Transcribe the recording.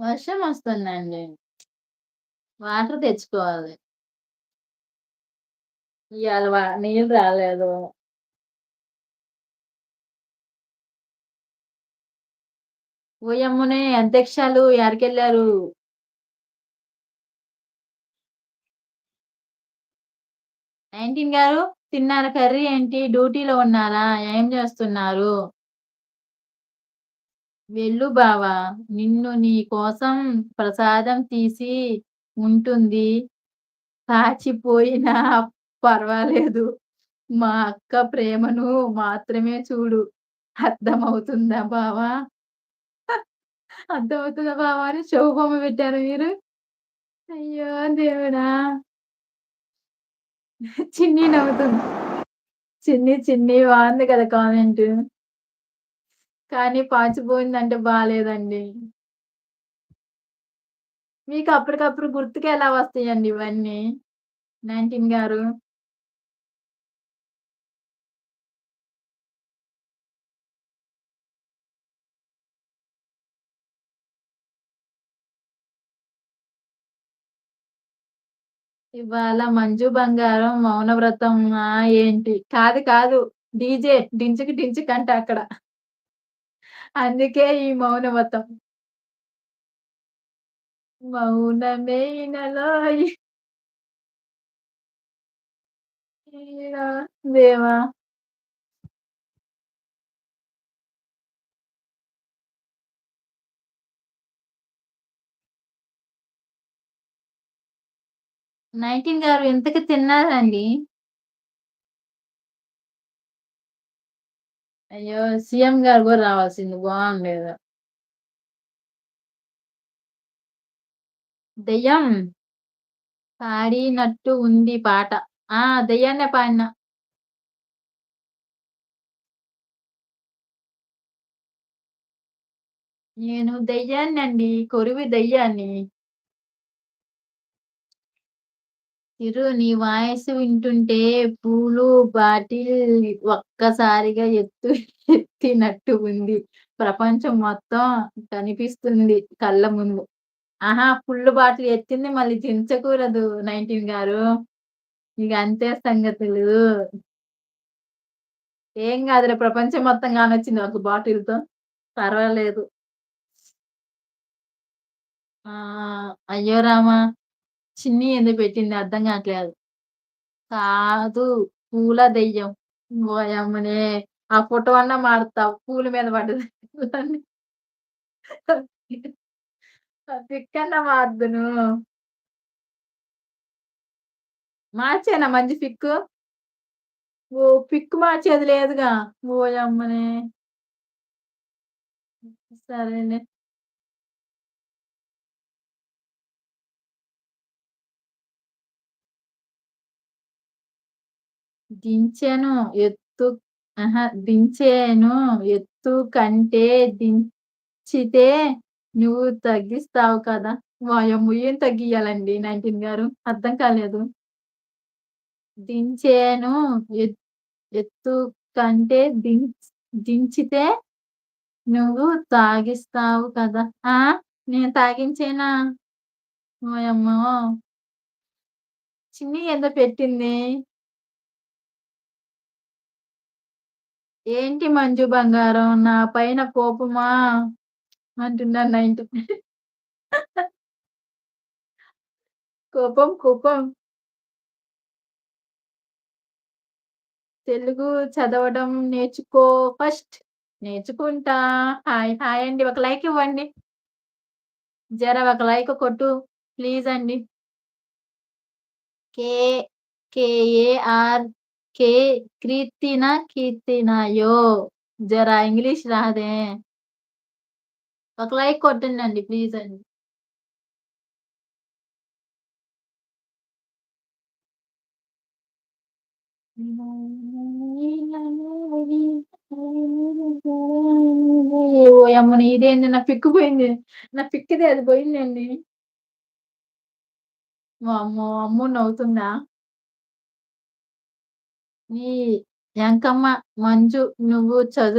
వర్షం వస్తుందండి వాటర్ తెచ్చుకోవాలి. ఇవాళ వా నీళ్ళు రాలేదు. ఓయమ్మనే అధ్యక్షాలు ఎవరికెళ్ళారు నైన్టీన్ గారు తిన్నారు కర్రీ ఏంటి? డ్యూటీలో ఉన్నారా? ఏం చేస్తున్నారు వెళ్ళు బావ. నిన్ను నీ కోసం ప్రసాదం తీసి ఉంటుంది. పాచిపోయినా పర్వాలేదు. మా అక్క ప్రేమను మాత్రమే చూడు. అర్థమవుతుందా బావా? అర్థమవుతుందా బావా అని శోభమ్మ పెట్టారు మీరు? అయ్యో! దేవుడా! చిన్ని నవ్వుతుంది. చిన్ని, చిన్ని బాగుంది కదా కామెంటు. కానీ పాచిపోయిందంటే బాగాలేదండి మీకు అప్పటికప్పుడు గుర్తుకెలా వస్తాయండి ఇవన్నీ? 19 గారు. ఇవాళ మంజు బంగారం మౌనవ్రతం ఏంటి? కాదు కాదు. డీజే డించుకి డించుకంట అంట అక్కడ. అందుకే ఈ మౌనవ్రతం. మౌనమేనలోయి దేవా! 19 గారు ఇంతకి తిన్నారండి అయ్యో! సీఎం గారు కూడా రావాల్సింది బావుండేది. దెయ్యం పాడినట్టు ఉంది పాట. ఆ! దెయ్యాన్నే పాడిన నేను దెయ్యాన్నండి. కొరివి దెయ్యాన్ని. చిరు నీ వాయిస్ వింటుంటే పూలు బాటిల్ ఒక్కసారిగా ఎత్తు ఎత్తినట్టు ఉంది. ప్రపంచం మొత్తం కనిపిస్తుంది కళ్ళ ముందు. ఆహా! ఫుల్ బాటిల్ ఎత్తింది మళ్ళీ దించకూడదు 19 గారు. ఇక అంతే సంగతులు. ఏం కాదురా ప్రపంచం మొత్తం కానొచ్చింది ఒక బాటిల్‌తో. పర్వాలేదు. ఆ! అయ్యో రామా! చిన్ని ఎందుకు పెట్టింది అర్థం కావట్లేదు కాదు. పూల దెయ్యం. పోయమ్మనే ఆ ఫోటో అన్నా మారుతా పూల మీద పడ్డది. ఆ పిక్కన్నా మార్దును. మార్చేనా మంచి పిక్కు? ఓ పిక్ మార్చేది లేదుగా. ఓయమ్మనే! సరేనే దించెను ఎత్తు ఆహా దించేను ఎత్తు కంటే దించితే నువ్వు తగ్గిస్తావు కదా! వాయమ్మో! ఏం తగ్గియాలండి 19 గారు? అర్థం కాలేదు. దించేను ఎత్ ఎత్తు కంటే దించ్ దించితే నువ్వు తాగిస్తావు కదా! ఆ! నేను తాగించేనా? ఓయమ్మో! చిన్ని ఏదో పెట్టింది. ఏంటి మంజు బంగారం నా పైన కోపమా? అంటున్నారు 19. కోపం కోపం. తెలుగు చదవడం నేర్చుకో ఫస్ట్. నేర్చుకుంటా. హాయ్ హాయ్ అండి. ఒక లైక్ ఇవ్వండి. జర ఒక లైక్ కొట్టు. ప్లీజ్ అండి. కే కేఏఆర్ కే కీర్తిన కీర్తినాయో జరా ఇంగ్లీష్ రాదే. ఒక లైక్ కొట్టండండి ప్లీజ్ అండి. అమ్మని ఇదేంది నా పిక్ పోయింది. నా పిక్కిదే అది పోయిందండి. వామ్మో! అమ్ము నవ్వుతుందా? ఈ వెంకమ్మ మంజు నువ్వు చదువు